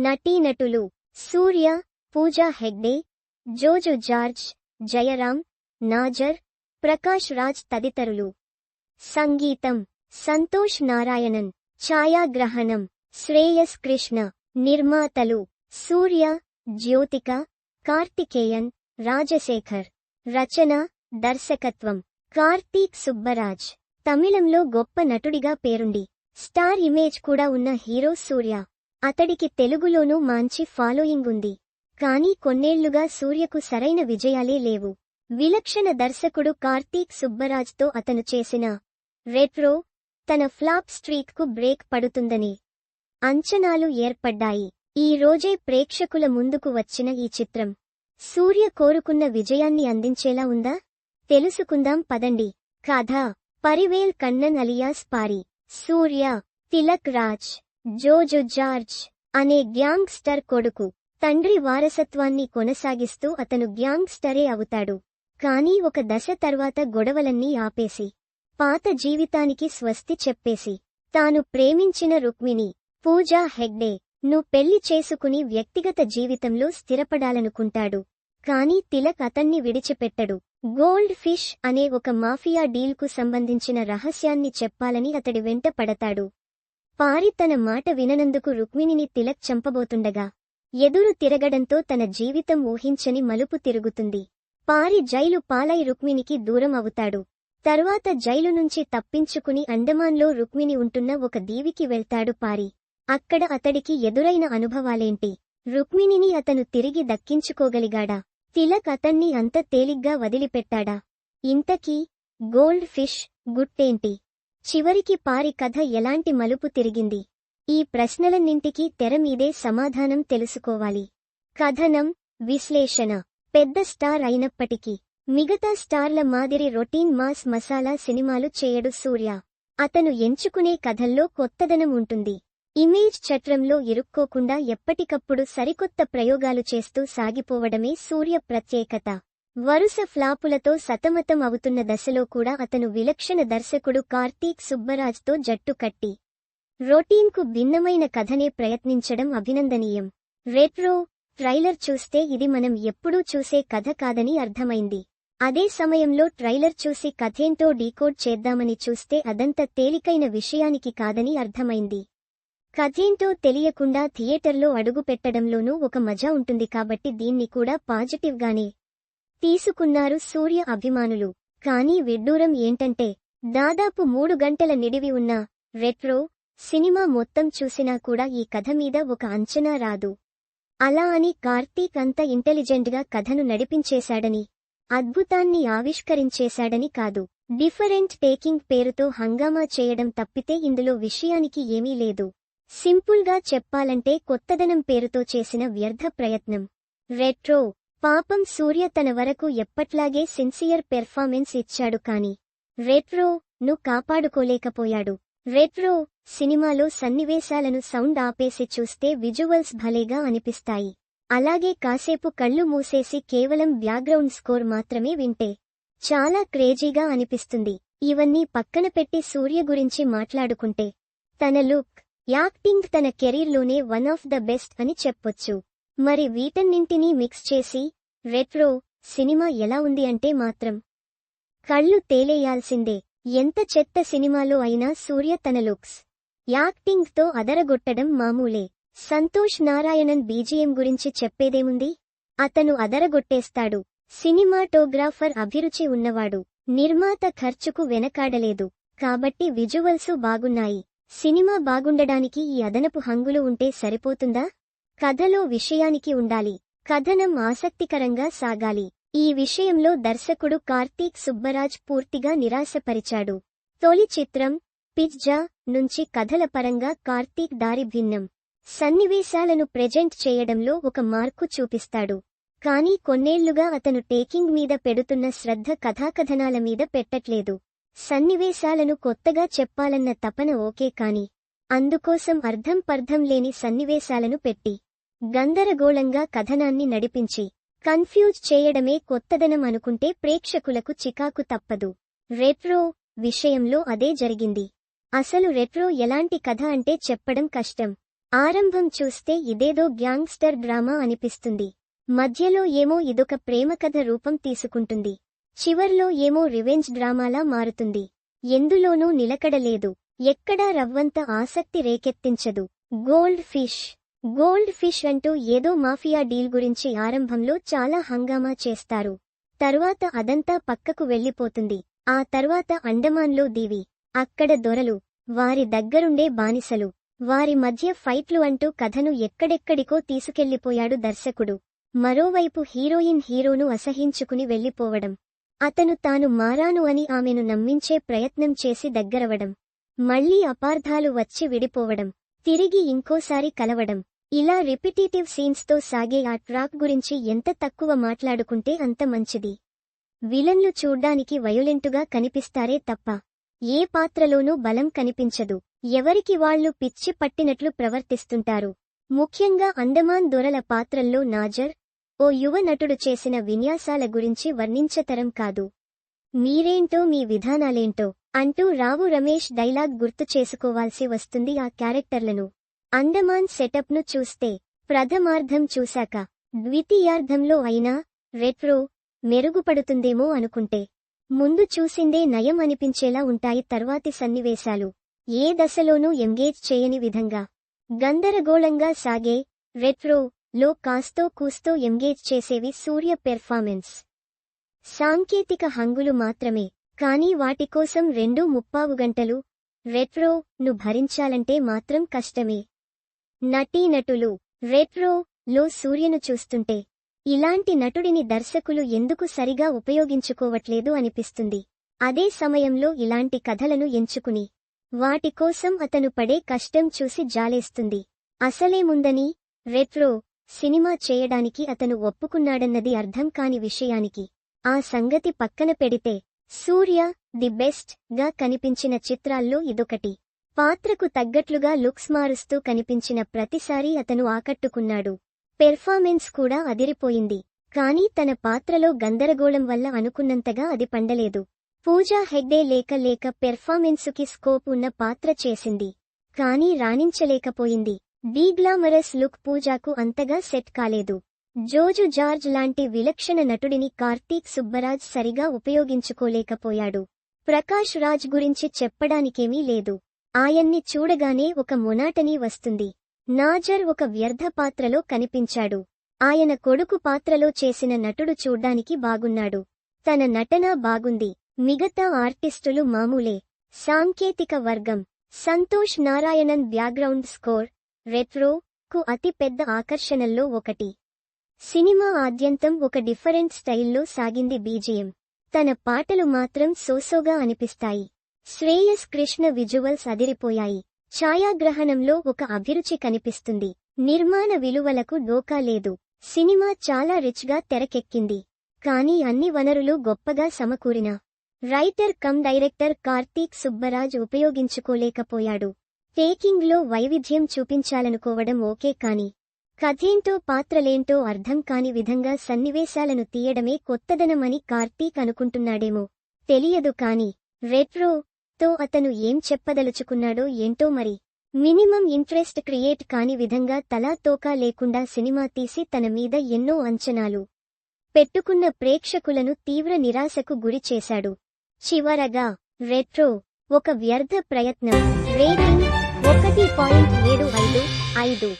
నటీనటులు సూర్య పూజా హెగ్డే జోజు జార్జ్ జయరాం నాజర్ ప్రకాష్ రాజ్ తదితరులు. సంగీతం సంతోష్ నారాయణన్. ఛాయాగ్రహణం శ్రేయస్ కృష్ణ. నిర్మాతలు సూర్య జ్యోతిక కార్తికేయన్ రాజశేఖర్. రచన దర్శకత్వం కార్తీక్ సుబ్బరాజ్. తమిళంలో గొప్ప నటుడిగా పేరుండి. స్టార్ ఇమేజ్ కూడా ఉన్న హీరో సూర్య. అతడికి తెలుగులోనూ మంచి ఫాలోయింగ్ ఉంది. కానీ కొన్నేళ్ళుగా సూర్యకు సరైన విజయాలే లేవు. విలక్షణ దర్శకుడు కార్తీక్ సుబ్బరాజ్తో అతను చేసిన రెట్రో తన ఫ్లాప్ స్ట్రీక్కు బ్రేక్ పడుతుందని అంచనాలు ఏర్పడ్డాయి. ఈ రోజే ప్రేక్షకుల ముందుకు వచ్చిన ఈ చిత్రం. సూర్య కోరుకున్న విజయాన్ని అందించేలా ఉందా? తెలుసుకుందాం పదండి. కథ. పరివేల్ కన్నన్ అలియాస్ పారి. సూర్య. తిలక్ రాజ్. జోజు జార్జ్ అనే గ్యాంగ్స్టర్ కొడుకు తండ్రి వారసత్వాన్ని కొనసాగిస్తూ అతను గ్యాంగ్స్టరే అవుతాడు. కానీ ఒక దశ తర్వాత గొడవలన్నీ ఆపేసి పాత జీవితానికి స్వస్తి చెప్పేసి తాను ప్రేమించిన రుక్మిణి పూజా హెగ్డే ను పెళ్ళి చేసుకుని వ్యక్తిగత జీవితంలో స్థిరపడాలనుకుంటాడు. కానీ తిలక్ అతన్ని విడిచిపెట్టడు. గోల్డ్ ఫిష్ అనే ఒక మాఫియా డీల్కు సంబంధించిన రహస్యాన్ని చెప్పాలని అతడి వెంట పడతాడు. పారి తన మాట విననందుకు రుక్మిణిని తిలక్ చంపబోతుండగా ఎదురు తిరగడంతో తన జీవితం ఊహించని మలుపు తిరుగుతుంది. పారి జైలు పాలై రుక్మిణికి దూరం అవుతాడు. తరువాత జైలు నుంచి తప్పించుకుని అండమాన్లో రుక్మిణి ఉంటున్న ఒక దీవికి వెళ్తాడు పారి. అక్కడ అతడికి ఎదురైన అనుభవాలేంటి? రుక్మిణిని అతను తిరిగి దక్కించుకోగలిగాడా? తిలక్ అతన్ని అంత తేలిగ్గా వదిలిపెట్టాడా? ఇంతకీ గోల్డ్ ఫిష్ గుట్టేంటి? చివరికి పారి కథ ఎలాంటి మలుపు తిరిగింది? ఈ ప్రశ్నలన్నింటికీ తెరమీదే సమాధానం తెలుసుకోవాలి. కథనం విశ్లేషణ. పెద్ద స్టార్ అయినప్పటికీ మిగతా స్టార్ల మాదిరి రొటీన్ మాస్ మసాలా సినిమాలు చేయడు సూర్య. అతను ఎంచుకునే కథల్లో కొత్తదనం ఉంటుంది. ఇమేజ్ చట్రంలో ఇరుక్కోకుండా ఎప్పటికప్పుడు సరికొత్త ప్రయోగాలు చేస్తూ సాగిపోవడమే సూర్య ప్రత్యేకత. వరుస ఫ్లాపులతో సతమతం అవుతున్న దశలో కూడా అతను విలక్షణ దర్శకుడు కార్తీక్ సుబ్బరాజ్తో జట్టు కట్టి రొటీన్కు భిన్నమైన కథనే ప్రయత్నించడం అభినందనీయం. రెట్రో ట్రైలర్ చూస్తే ఇది మనం ఎప్పుడూ చూసే కథ కాదని అర్థమైంది. అదే సమయంలో ట్రైలర్ చూసి కథేంటో డీకోడ్ చేద్దామని చూస్తే అదంత తేలికైన విషయానికి కాదని అర్థమైంది. కథేంటో తెలియకుండా థియేటర్లో అడుగుపెట్టడంలోనూ ఒక మజా ఉంటుంది కాబట్టి దీన్ని కూడా పాజిటివ్గానే తీసుకున్నారు సూర్య అభిమానులు. కానీ విడ్డూరం ఏంటంటే దాదాపు మూడు గంటల నిడివి ఉన్న రెట్రో సినిమా మొత్తం చూసినా కూడా ఈ కథ మీద ఒక అంచనా రాదు. అలా అని కార్తీక్ అంత ఇంటెలిజెంట్గా కథను నడిపించేశాడని అద్భుతాన్ని ఆవిష్కరించేశాడని కాదు. డిఫరెంట్ టేకింగ్ పేరుతో హంగామా చేయడం తప్పితే ఇందులో విషయానికి ఏమీ లేదు. సింపుల్గా చెప్పాలంటే కొత్తదనం పేరుతో చేసిన వ్యర్థ ప్రయత్నం. రెట్రో పాపం సూర్య తన వరకు ఎప్పట్లాగే సిన్సియర్ పెర్ఫార్మెన్స్ ఇచ్చాడు కాని రెట్రో ను కాపాడుకోలేకపోయాడు. రెట్రో సినిమాలో సన్నివేశాలను సౌండ్ ఆపేసి చూస్తే విజువల్స్ భలేగా అనిపిస్తాయి. అలాగే కాసేపు కళ్ళు మూసేసి కేవలం బ్యాక్గ్రౌండ్ స్కోర్ మాత్రమే వింటే చాలా క్రేజీగా అనిపిస్తుంది. ఇవన్నీ పక్కన పెట్టి సూర్య గురించి మాట్లాడుకుంటే తన లుక్ యాక్టింగ్ తన కెరీర్లోనే వన్ ఆఫ్ ద బెస్ట్ అని చెప్పొచ్చు. మరి వీటన్నింటినీ మిక్స్ చేసి రెట్రో సినిమా ఎలా ఉంది అంటే మాత్రం కళ్ళు తేలేయాల్సిందే. ఎంత చెత్త సినిమాలో అయినా సూర్య తన లుక్స్ యాక్టింగ్తో అదరగొట్టడం మామూలే. సంతోష్ నారాయణన్ బీజిఎం గురించి చెప్పేదేముంది? అతను అదరగొట్టేస్తాడు. సినిమాటోగ్రాఫర్ అభిరుచి ఉన్నవాడు. నిర్మాత ఖర్చుకు వెనకాడలేదు. కాబట్టి విజువల్సు బాగున్నాయి. సినిమా బాగుండడానికి ఈ అదనపు హంగులు ఉంటే సరిపోతుందా? కథలో విషయానికి ఉండాలి. కథనం ఆసక్తికరంగా సాగాలి. ఈ విషయంలో దర్శకుడు కార్తీక్ సుబ్బరాజ్ పూర్తిగా నిరాశపరిచాడు. తొలి చిత్రం పిజ్జా నుంచి కథల పరంగా కార్తీక్ దారి భిన్నం. సన్నివేశాలను ప్రెజెంట్ చేయడంలో ఒక మార్కు చూపిస్తాడు. కానీ కొన్నేళ్ళుగా అతను టేకింగ్ మీద పెడుతున్న శ్రద్ధ కథాకథనాల మీద పెట్టట్లేదు. సన్నివేశాలను కొత్తగా చెప్పాలన్న తపన ఓకే కాని అందుకోసం అర్థం పర్థం లేని సన్నివేశాలను పెట్టి. గందరగోళంగా కథనాన్ని నడిపించి కన్ఫ్యూజ్ చేయడమే కొత్తదనం అనుకుంటే ప్రేక్షకులకు చికాకు తప్పదు. రెట్రో విషయంలో అదే జరిగింది. అసలు రెట్రో ఎలాంటి కథ అంటే చెప్పడం కష్టం. ఆరంభం చూస్తే ఇదేదో గ్యాంగ్స్టర్ డ్రామా అనిపిస్తుంది. మధ్యలో ఏమో ఇదొక ప్రేమకథ రూపం తీసుకుంటుంది. చివర్లో ఏమో రివెంజ్ డ్రామాలా మారుతుంది. ఎందులోనూ నిలకడలేదు. ఎక్కడా రవ్వంత ఆసక్తి రేకెత్తించదు. Gold fish. గోల్డ్ ఫిష్ అంటూ ఏదో మాఫియా డీల్ గురించి ఆరంభంలో చాలా హంగామా చేస్తారు. తరువాత అదంతా పక్కకు వెళ్ళిపోతుంది. ఆ తర్వాత అండమాన్లో దీవి అక్కడ దొరలు వారి దగ్గరుండే బానిసలు వారి మధ్య ఫైట్లు అంటూ కథను ఎక్కడెక్కడికో తీసుకెళ్ళిపోయాడు దర్శకుడు. మరోవైపు హీరోయిన్ హీరోను అసహించుకుని వెళ్ళిపోవడం అతను తాను మారాను అని ఆమెను నమ్మించే ప్రయత్నం చేసి దగ్గరవడం. మళ్ళీ అపార్థాలు వచ్చి విడిపోవడం. తిరిగి ఇంకోసారి కలవడం. ఇలా రిపిటేటివ్ సీన్స్తో సాగే ఆ ట్రాక్ గురించి ఎంత తక్కువ మాట్లాడుకుంటే అంత మంచిది. విలన్లు చూడ్డానికి వయోలెంటుగా కనిపిస్తారే తప్ప ఏ పాత్రలోనూ బలం కనిపించదు. ఎవరికి వాళ్ళు పిచ్చి పట్టినట్లు ప్రవర్తిస్తుంటారు. ముఖ్యంగా అండమాన్ దొరల పాత్రల్లో నాజర్ ఓ యువ నటుడు చేసిన విన్యాసాల గురించి వర్ణించతరం కాదు. మీరేంటో మీ విధానాలేంటో. అంటూ రావు రమేష్ డైలాగ్ గుర్తు చేసుకోవాల్సి వస్తుంది ఆ క్యారెక్టర్లను. అండమాన్ సెటప్ను చూస్తే ప్రథమార్థం చూశాక ద్వితీయార్థంలో అయినా రెట్రో మెరుగుపడుతుందేమో అనుకుంటే ముందు చూసిందే నయం అనిపించేలా ఉంటాయి తర్వాతి సన్నివేశాలు. ఏ దశలోనూ ఎంగేజ్ చేయని విధంగా గందరగోళంగా సాగే రెట్రో లో కాస్తో కూస్తో ఎంగేజ్ చేసేవి సూర్య పెర్ఫార్మెన్స్. సాంకేతిక హంగులు మాత్రమే. కానీ వాటికోసం రెండు ముప్పావు గంటలు రెట్రో ను భరించాలంటే మాత్రం కష్టమే. నటీనటులు రెట్రో లో సూర్యను చూస్తుంటే ఇలాంటి నటుడిని దర్శకులు ఎందుకు సరిగా ఉపయోగించుకోవట్లేదు అనిపిస్తుంది. అదే సమయంలో ఇలాంటి కథలను ఎంచుకుని వాటికోసం అతను పడే కష్టం చూసి జాలేస్తుంది. అసలేముందని రెట్రో సినిమా చేయడానికి అతను ఒప్పుకున్నాడన్నది అర్థం కాని విషయానికి ఆ సంగతి పక్కన పెడితే సూర్య ది బెస్ట్గా కనిపించిన చిత్రాల్లో ఇదొకటి. పాత్రకు తగ్గట్లుగా లుక్స్ మారుస్తూ కనిపించిన ప్రతిసారీ అతను ఆకట్టుకున్నాడు. పెర్ఫార్మెన్స్ కూడా అదిరిపోయింది. కానీ తన పాత్రలో గందరగోళం వల్ల అనుకున్నంతగా అది పండలేదు. పూజా హెగ్డే లేక లేక పెర్ఫార్మెన్సుకి స్కోప్ ఉన్న పాత్ర చేసింది. కానీ రాణించలేకపోయింది. డీగ్లామరస్ లుక్ పూజాకు అంతగా సెట్ కాలేదు. జోజు జార్జ్ లాంటి విలక్షణ నటుడిని కార్తీక్ సుబ్బరాజ్ సరిగా ఉపయోగించుకోలేకపోయాడు. ప్రకాష్ రాజ్ గురించి చెప్పడానికేమీ లేదు. ఆయన్ని చూడగానే ఒక మొనాటనీ వస్తుంది. నాజర్ ఒక వ్యర్థ పాత్రలో కనిపించాడు. ఆయన కొడుకు పాత్రలో చేసిన నటుడు చూడ్డానికి బాగున్నాడు. తన నటన బాగుంది. మిగతా ఆర్టిస్టులు మామూలే. సాంకేతిక వర్గం. Santhosh Narayanan background score. Retro కు అతిపెద్ద ఆకర్షణల్లో ఒకటి. సినిమా ఆద్యంతం ఒక డిఫరెంట్ స్టైల్లో సాగింది బీజియం తన పాటలు మాత్రం సోసోగా అనిపిస్తాయి. శ్రేయస్ కృష్ణ విజువల్స్ అదిరిపోయాయి. ఛాయాగ్రహణంలో ఒక అభిరుచి కనిపిస్తుంది. నిర్మాణ విలువలకు డోకా లేదు. సినిమా చాలా రిచ్గా తెరకెక్కింది. కానీ అన్ని వనరులు గొప్పగా సమకూరిన. Writer cum director Karthik Subbaraj ఉపయోగించుకోలేకపోయాడు. టేకింగ్లో వైవిధ్యం చూపించాలనుకోవడం ఓకే కాని కథేంటో పాత్రలేంటో అర్థం కాని విధంగా సన్నివేశాలను తీయడమే కొత్తదనమని కార్తీక్ అనుకుంటున్నాడేమో. తెలియదు కాని రెట్రో తో అతను ఏం చెప్పదలుచుకున్నాడో ఏంటో మరి. మినిమం ఇంట్రెస్ట్ క్రియేట్ కాని విధంగా తలా తోకా లేకుండా సినిమా తీసి తన మీద ఎన్నో అంచనాలు పెట్టుకున్న ప్రేక్షకులను తీవ్ర నిరాశకు గురి చేశాడు. చివరగా రెట్రో ఒక వ్యర్థ ప్రయత్నం. రేటింగ్ ఒకటి పాయింట్ ఏడు ఐదు ఐదు.